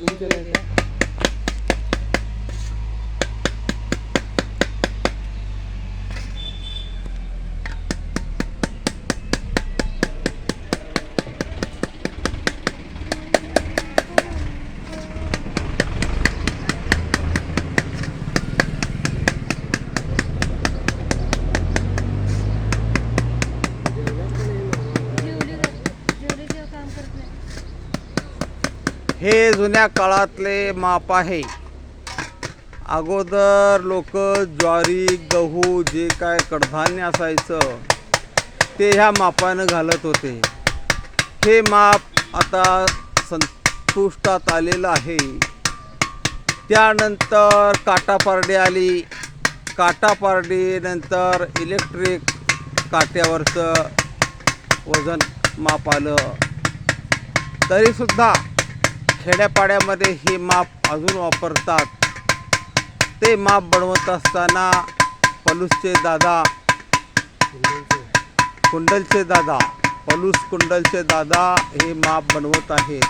muito interessante. Né? हे जुन्या काळातले माप आहे. अगोदर लोक ज्वारी गहू जे काय कडधान्य असायचं ते ह्या मापानं घालत होते. हे माप आता संतुष्टात आलेलं आहे. त्यानंतर काटापारडी आली. काटापारडीनंतर इलेक्ट्रिक काट्यावरचं वजन माप आलं. तरीसुद्धा खेड्यापाड्यामध्ये हे माप अजून वापरतात. ते माप बनवत असताना पलूसचे दादा कुंडलचे दादा पलूस कुंडलचे दादा हे माप बनवत आहेत.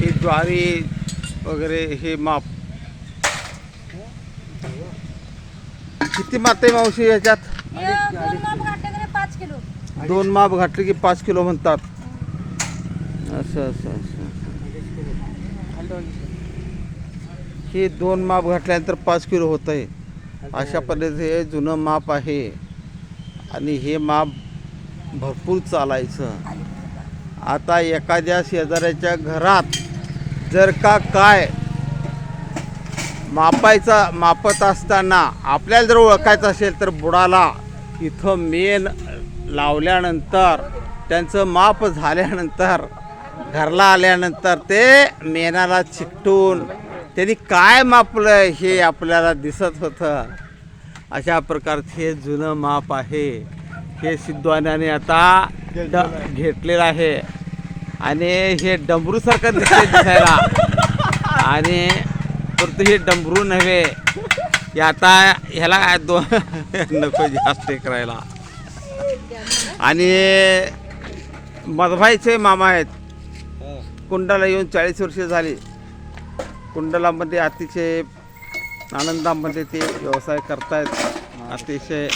ही ज्वारी वगैरे हे माप. किती माते मावशी याच्यात? दोन माप घातले किलो. दोन माप घातले की पाच किलो म्हणतात. असं असं असं. हे दोन माप घातल्यानंतर पाच किलो होत आहे अशा पद्धतीचं हे जुनं माप आहे. आणि हे माप भरपूर चालायचं. आता एखाद्या शेजाऱ्याच्या घरात जर का काय मापायचा मापत असताना आपल्याला जर ओळखायचं असेल तर बुडाला इथं मेन लावल्यानंतर त्यांचं माप झाल्यानंतर घरला आल्यानंतर ते मेनाला चिकटून त्यांनी काय मापलं हे आपल्याला दिसत होतं. अशा प्रकारचे हे जुनं माप आहे. हे सिद्धवान्याने आता ड घेतलेलं आहे. आणि हे डमरूसारखं दिसते दिसायला. आणि परंतु हे डमरू नव्हे. आता ह्याला काय दोन नको जास्त करायला आणि मधभाईचे मामा आहेत. कुंडाला येऊन चाळीस वर्षे झाली. कुंडलामध्ये अतिशय आनंदामध्ये ते व्यवसाय करतायत. अतिशय